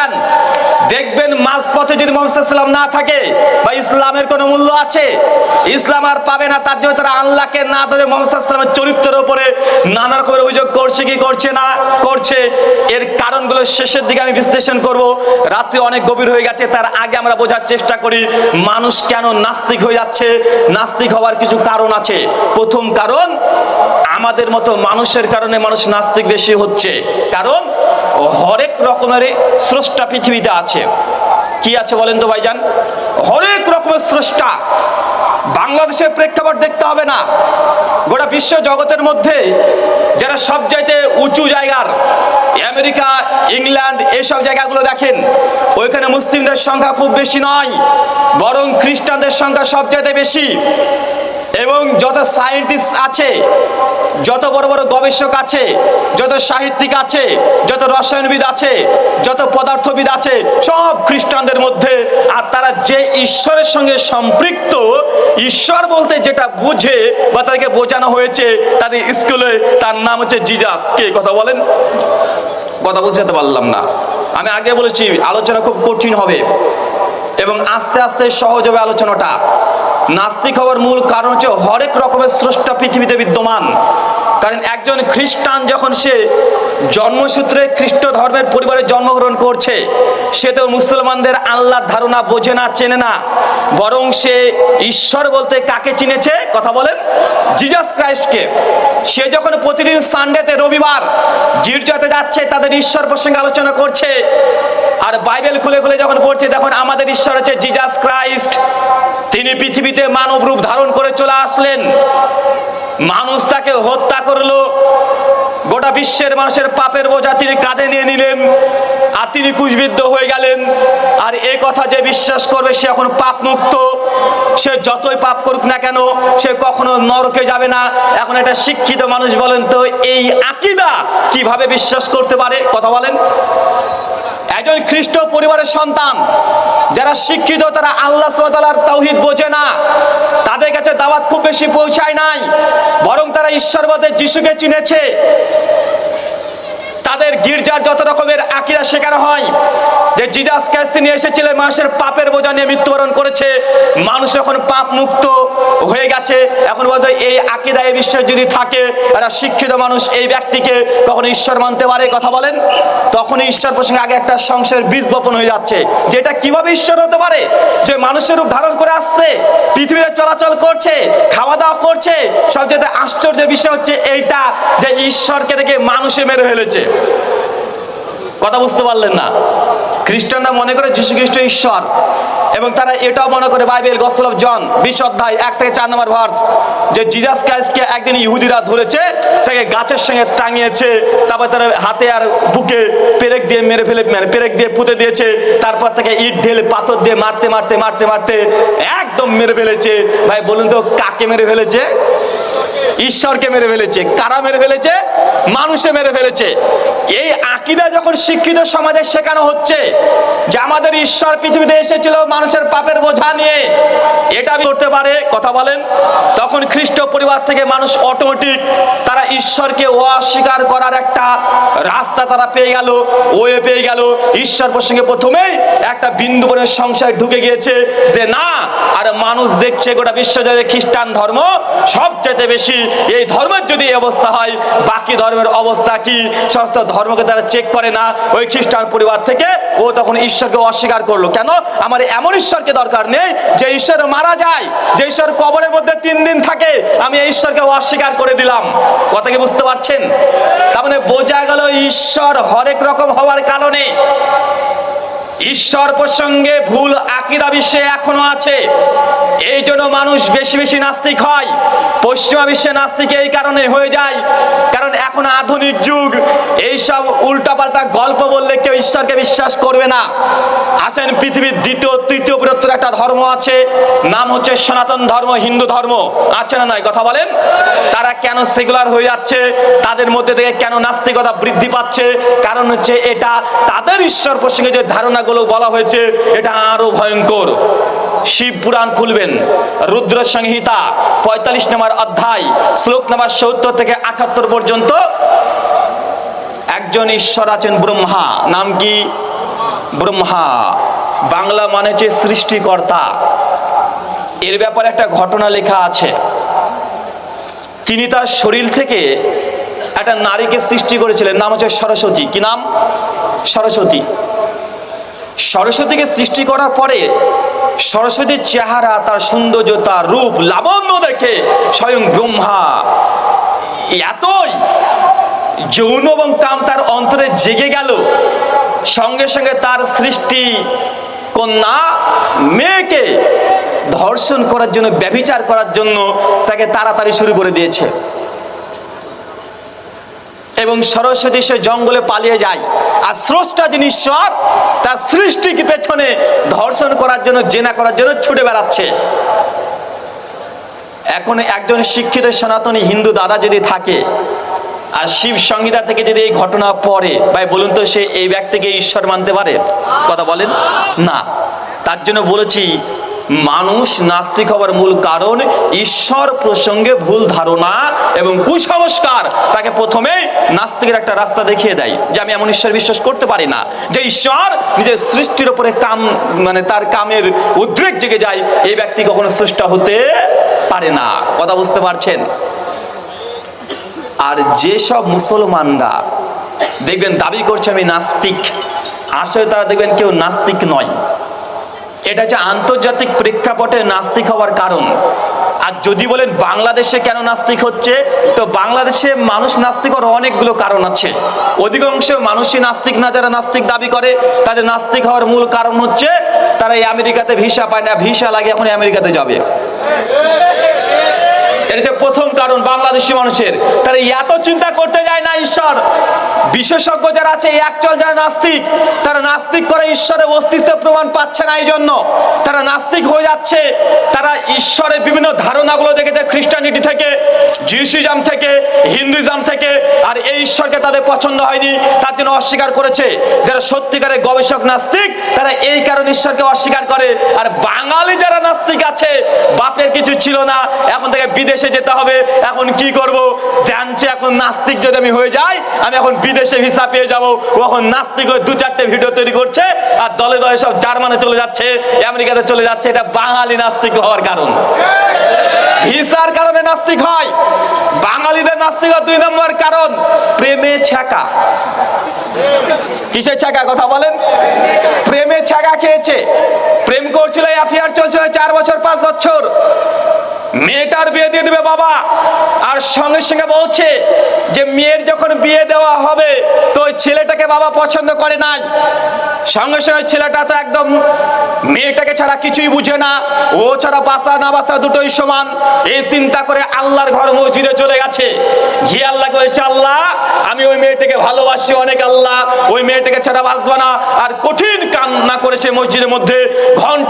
যান দেখবেন মাঝপথে যদি মোহাম্মদ না থাকে বা ইসলামের কোনো মূল্য আছে, ইসলাম আর পাবে না, তার জন্য তারা আল্লাহকে না ধরে মোহাম্মদের চরিত্রের উপরে নানা রকমের অভিযোগ করছে কি করছে না করছে, এর কারণগুলো শেষের দিকে আমি বিশ্লেষণ করব। রাত্রি অনেক গভীর হয়ে গেছে, তার আগে আমরা বোঝার চেষ্টা করি মানুষ কেন নাস্তিক হয়ে যাচ্ছে, নাস্তিক হওয়ার কিছু কারণ আছে। প্রথম কারণ, আমাদের মতো মানুষের কারণে মানুষ নাস্তিক বেশি হচ্ছে। কারণ হরেক রকমের স্রষ্টা পৃথিবীতে আছে। কি আছে বলেন তো ভাইজান? হরেক রকমের স্রষ্টা। বাংলাদেশের প্রেক্ষাপট দেখতে হবে না। গোটা বিশ্ব জগতের মধ্যে যারা সব চাইতে উঁচু জায়গার, আমেরিকা, ইংল্যান্ড এইসব জায়গাগুলো দেখেন, ওইখানে মুসলিমদের সংখ্যা খুব বেশি নয়, বরং খ্রিস্টানদের সংখ্যা সবচাইতে বেশি। এবং যত সায়েন্টিস্ট আছে, যত বড় বড় গবেষক আছে, যত সাহিত্যিক আছে, যত রসায়নবিদ আছে, যত পদার্থবিদ আছে, সব খ্রিস্টানদের মধ্যে, আর তারা যে ঈশ্বরের সঙ্গে সম্পৃক্ত, ঈশ্বর বলতে যেটা বুঝে বা তাদেরকে বোঝানো হয়েছে তাদের স্কুলে তার নাম হচ্ছে জিজাস কে কথা বলেন? কথা বুঝতে পারলাম না। আমি আগে বলেছি, আলোচনা খুব কঠিন হবে। এবং আস্তে আস্তে সহজ হবে আলোচনাটা। নাস্তিক হওয়ার মূল কারণ হচ্ছে হরেক রকমের স্রষ্টা পৃথিবীতে বিদ্যমান। কারণ একজন খ্রিস্টান যখন সে জন্মসূত্রে খ্রিস্ট ধর্মের পরিবারে জন্মগ্রহণ করছে, সে তো মুসলমানদের আল্লাহর ধারণা বোঝে না, চেনে না। বরং সে ঈশ্বর বলতে কাকে চিনেছে? কথা বলেন। জিজাস ক্রাইস্টকে সে যখন প্রতিদিন সানডেতে রবিবার গির্জাতে যাচ্ছে, তাদের ঈশ্বর প্রসঙ্গে আলোচনা করছে। আর বাইবেল খুলে খুলে যখন পড়ছে তখন আমাদের ঈশ্বর হচ্ছে জিজাস ক্রাইস্ট তিনি পৃথিবীতে মানব রূপ ধারণ করে চলে আসলেন। মানুষ তাকে হত্যা করল। গোটা বিশ্বের মানুষের পাপের বোঝা তিনি কাঁধে নিয়ে নিলেন আর তিনি কুশবিদ্ধ হয়ে গেলেন। আর এ কথা যে বিশ্বাস করবে, সে এখন পাপ মুক্ত সে যতই পাপ করুক না কেন, সে কখনো নরকে যাবে না। এখন একটা শিক্ষিত মানুষ বলেন তো, এই আকিদা কীভাবে বিশ্বাস করতে পারে? কথা বলেন। একজন খ্রিস্ট পরিবারের সন্তান, যারা শিক্ষিত, তারা আল্লাহ সালার তৌহিদ বোঝে না। তাদের কাছে দাওয়াত খুব বেশি পৌঁছায় নাই। বরং তারা ঈশ্বর বলতে যিশুকে চিনেছে, তাদের গির্জার যত রকমের আকিরা শেখানো হয়। যে জিজাস ক্যাস তিনি এসেছিলেন, মানুষের পাপের বোঝা নিয়ে মৃত্যুবরণ করেছে। মানুষ এখন পাপ মুক্ত হয়ে গেছে। এখন বলতে এই আকিদা এই বিশ্বাস যদি থাকে, একটা শিক্ষিত মানুষ এই ব্যক্তিকে কখনো ঈশ্বর মানতে পারে কথা বলেন? তখনই ঈশ্বর প্রসঙ্গে আগে একটা সংসারের বীজ বপন হয়ে যাচ্ছে। যে এটা কীভাবে ঈশ্বর হতে পারে? যে মানুষের রূপ ধারণ করে আসছে, পৃথিবীতে চলাচল করছে খাওয়া দাওয়া করছে সবচেয়ে আশ্চর্যের বিষয় হচ্ছে এইটা যে ঈশ্বরকে দেখে মানুষে মেরে ফেলেছে। কথা বুঝতে পারলেন না। খ্রিস্টানরা মনে করে যীশু খ্রিস্ট ঈশ্বর এবং তারা এটাও মনে করে বাইবেল গসল অফ জন বিশ অধ্যায় এক থেকে চার নম্বর ভার্স যে জিজাস ক্রাইস্টকে একদিন ইহুদিরা ধরেছে, তাকে গাছের সঙ্গে টাঙিয়েছে, তারপর তারা হাতে আর বুকে পেরেক দিয়ে মেরে ফেলে মানে পেরেক দিয়ে পুঁতে দিয়েছে, তারপর তাকে ইট, ঢেলে, পাথর দিয়ে মারতে মারতে মারতে মারতে একদম মেরে ফেলেছে। ভাই, বলুন তো, কাকে মেরে ফেলেছে? ঈশ্বরকে মেরে ফেলেছে। কারা মেরে ফেলেছে? মানুষে মেরে ফেলেছে। এই আকিদা যখন শিক্ষিত সমাজে শেখানো হচ্ছে যে আমাদের ঈশ্বর পৃথিবীতে এসেছিল মানুষের পাপের বোঝা নিয়ে, এটা করতে পারে, কথা বলেন, তখন খ্রিস্ট পরিবার থেকে মানুষ অটোমেটিক তারা ঈশ্বরকে অস্বীকার করার একটা রাস্তা তারা পেয়ে গেল, ওয়ে পেয়ে গেল। ঈশ্বর প্রসঙ্গে প্রথমেই একটা বিন্দু বনের সংসার ঢুকে গিয়েছে যে না, আর মানুষ দেখছে গোটা বিশ্ব জুড়ে খ্রিস্টান ধর্ম সবচেয়ে বেশি, এই ধর্মের যদি অবস্থা হয়, বাকি ধর্মের অবস্থা কি? সমস্ত ধর্মকে তারা চেক করে না। ওই খ্রিস্টান পরিবার থেকে ও তখন ঈশ্বরকে অস্বীকার করল। কেন? আমার এমন ঈশ্বরকে দরকার নেই যে ঈশ্বর মারা যায়, যে ঈশ্বর কবরের মধ্যে তিন দিন থাকে, আমি এই ঈশ্বরকে অস্বীকার করে দিলাম। কথা কি বুঝতে পারছেন? তার মানে বোঝা গেল ঈশ্বর হরেক রকম হওয়ার কারণে। ঈশ্বর প্রসঙ্গে ভুল আকিদা বিশ্বে এখনও আছে। এই জন্য মানুষ বেশি বেশি নাস্তিক হয়। পশ্চিমা বিশ্বে নাস্তিক এই কারণে হয়ে যায়। এখন আধুনিক যুগ। এইসব উল্টাপাল্টা গল্প বললে কেউ ঈশ্বরকে বিশ্বাস করবে না। আসেন পৃথিবীর দ্বিতীয়, তৃতীয় বৃহত্তর একটা ধর্ম আছে। নাম হচ্ছে সনাতন ধর্ম, হিন্দু ধর্ম। আছে না নয় কথা বলেন। তারা কেন সেকুলার হয়ে যাচ্ছে? তাদের মধ্যে থেকে কেন নাস্তিকতা বৃদ্ধি পাচ্ছে? কারণ হচ্ছে এটা তাদের ঈশ্বর প্রসঙ্গে যে ধারণাগুলো বলা হয়েছে, এটা আরও ভয়ঙ্কর। শিব পুরাণ খুলবেন। রুদ্র সংহিতা পঁয়তাল্লিশ নম্বর অধ্যায়, শ্লোক নম্বর সত্তর থেকে আটাত্তর পর্যন্ত। একজন ঈশ্বর আছেন ব্রহ্মা। নাম কি? ব্রহ্মা। বাংলা মানে হচ্ছে সৃষ্টিকর্তা। এর ব্যাপারে একটা ঘটনা লেখা আছে। তিনি তার শরীর থেকে একটা নারীকে সৃষ্টি করেছিলেন। নাম হচ্ছে সরস্বতী। কি নাম? সরস্বতী। সরস্বতীকে সৃষ্টি করার পরে সরস্বতীর চেহারা, তার সৌন্দর্য, তার রূপ লাবণ্য দেখে স্বয়ং ব্রহ্মা। এতই যৌন এবং কাম তার অন্তরে জেগে গেল। সঙ্গে সঙ্গে তার সৃষ্টি কন্যা মেয়েকে ধর্ষণ করার জন্য, ব্যভিচার করার জন্য তাকে তাড়াতাড়ি শুরু করে দিয়েছে। এবং সরস্বতী সে জঙ্গলে পালিয়ে যায়। আর স্রষ্টা যিনি ঈশ্বর, তার সৃষ্টিকে পেছনে ধর্ষণ করার জন্য, জেনা করার জন্য ছুটে বেড়াচ্ছে। এখন একজন শিক্ষিত সনাতনী হিন্দু দাদা যদি থাকে, আর শিব সংহিতা থেকে যদি এই ঘটনা পড়ে, ভাই বলুন তো সে এই ব্যক্তিকে ঈশ্বর মানতে পারে? কথা বলেন? না। তার জন্য বলেছি মানুষ নাস্তিক হওয়ার মূল কারণ ঈশ্বর প্রসঙ্গে ভুল ধারণা এবং কুসংস্কার। তাকে প্রথমে নাস্তিকের একটা রাস্তা দেখিয়ে দেয় যে আমি এমন ঈশ্বর বিশ্বাস করতে পারি না। যে ঈশ্বর নিজের সৃষ্টির উপরে কাম মানে তার কামের উদ্রেক জেগে যায়, এই ব্যক্তি কখনো সৃষ্টা হতে পারে না। কথা বুঝতে পারছেন? আর যেসব মুসলমানরা দেখবেন দাবি করছে আমি নাস্তিক, আসলে তারা দেখবেন কেউ নাস্তিক নয়। এটা হচ্ছে আন্তর্জাতিক প্রেক্ষাপটে নাস্তিক হওয়ার কারণ। আর যদি বলেন বাংলাদেশে কেন নাস্তিক হচ্ছে, তো বাংলাদেশে মানুষ নাস্তিক হওয়ার অনেকগুলো কারণ আছে। অধিকাংশ মানুষই নাস্তিক না, যারা নাস্তিক দাবি করে, তাদের নাস্তিক হওয়ার মূল কারণ হচ্ছে তারা এই আমেরিকাতে ভিসা পায় না, ভিসা লাগে, এখন আমেরিকাতে যাবে। হচ্ছে প্রথম কারণ বাংলাদেশি মানুষের। তারা এত চিন্তা করতে যায় না, ঈশ্বর। বিশেষজ্ঞ যারা আছে একচল যারা নাস্তিক, তারা নাস্তিক করে ঈশ্বরের অস্তিত্ব প্রমাণ পাচ্ছে না এই জন্য তারা নাস্তিক হয়ে যাচ্ছে। তারা ঈশ্বরের বিভিন্ন ধারণাগুলো দেখেছে খ্রিস্টানিটি থেকে জিউসিজম থেকে, হিন্দুইজম থেকে, আর এই ঈশ্বরকে তাদের পছন্দ হয়নি, তার জন্য অস্বীকার করেছে। যারা সত্যিকারের গবেষক, নাস্তিক, তারা এই কারণে ঈশ্বরকে অস্বীকার করে। আর বাঙালি যারা নাস্তিক আছে, বাপের কিছু ছিল না, এখন থেকে বিদেশে যেতে হবে, এখন কি করব? জানছে এখন নাস্তিক যদি আমি হয়ে যাই, আমি এখন বিদেশে ভিসা পেয়ে যাব। এখন নাস্তিক হয়ে দু চারটে ভিডিও তৈরি করছে, আর দলে দলে সব জার্মানে চলে যাচ্ছে, আমেরিকাতে চলে যাচ্ছে। এটা বাঙালি নাস্তিক হওয়ার কারণ। ভিসার কারণে নাস্তিক হয়, বাঙালিদের নাস্তিক হওয়ার দুই নম্বর কারণ, প্রেমে ছ্যাঁকা। কিসের ছ্যাঁকা? কথা বলেন। প্রেমে ছ্যাঁকা খেয়েছে। প্রেম করছিল চলছিল চার বছর, পাঁচ বছর। মেয়েটার বিয়ে দিয়ে দেবে বাবা। আর সঙ্গে সঙ্গে বলছে যে মেয়ের যখন বিয়ে দেওয়া হবে, তো ওই ছেলেটাকে বাবা পছন্দ করে নাই। সঙ্গে সঙ্গে ছেলেটা তো একদম মেয়েটাকে ছাড়া কিছুই বুঝে না। ও ছাড়া বাসা না বাসা দুটোই সমান। এই চিন্তা করে আল্লাহর ঘর মসজিদে চলে গেছে। গিয়ে আল্লাহ বলেছে, আল্লাহ, আমি ওই মেয়েটাকে ভালোবাসি অনেক আল্লাহ। ওই মেয়েটাকে ছাড়া বাঁচবো না। আর কঠিন কান্না করেছে মসজিদের মধ্যে ঘণ্টা